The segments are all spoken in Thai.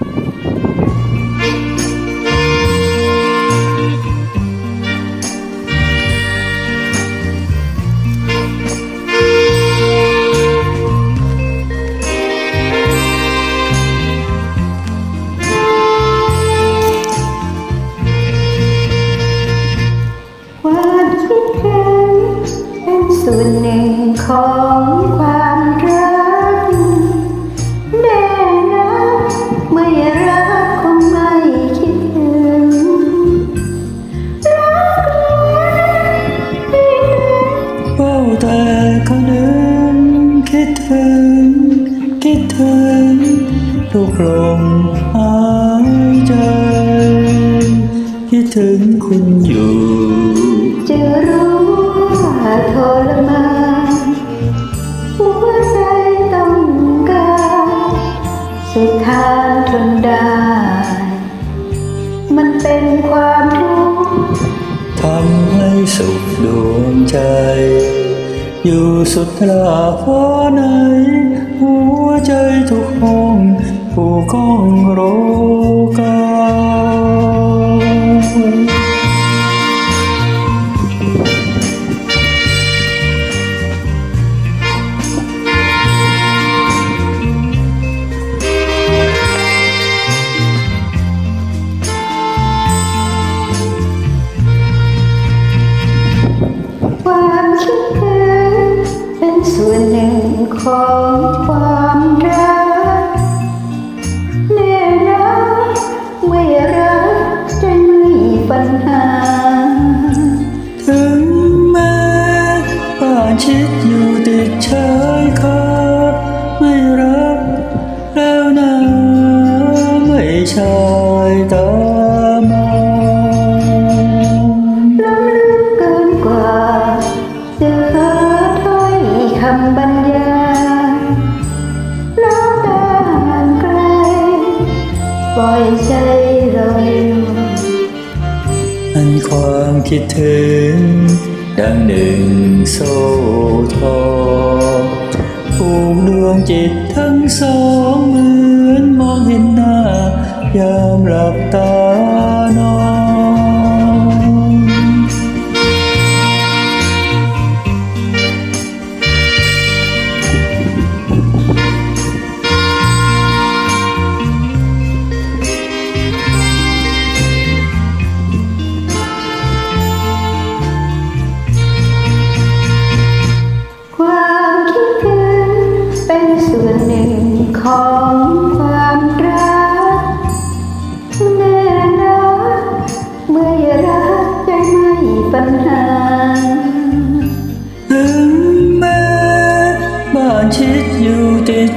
ความคิดถึงเป็นส่วนหนึ่งของความ ถึง คิดถึง ทุกลมหายใจ คิดถึงคุณอยู่ จะรู้ว่าทรมาน อยู่สุดลาฟ้าไหน หัวใจทุกห้องผู้ก้องโรกาความคิด ของความรักแน่นะไม่รักจะไม่มีปัญหา ถึงแม้บ้านชิดอยู่ติดชายคาไม่รักแล้วนะไม่ชายตา คิดถึง ดังหนึ่งโซ่ทองผูกดวงจิตทั้งสองเหมือนมองเห็นหน้ายามหลับตา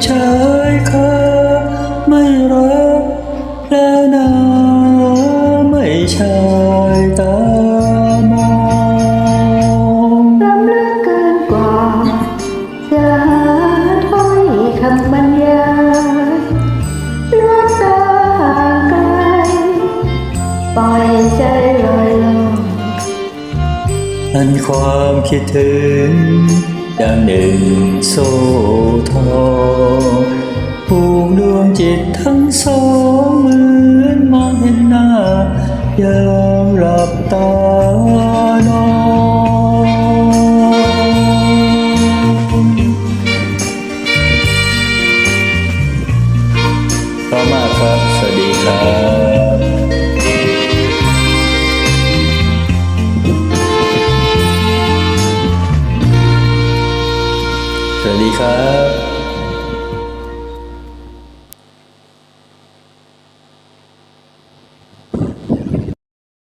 ชายคาไม่รักแล้วนะไม่ชายตามองล้ำลึกเกินกว่าจะหาถ้อยคำบรรยายน้ำตาห่างไกลปล่อยใจลอยลงอันความคิดถึง ดังหนึ่งโซ่ทอง 我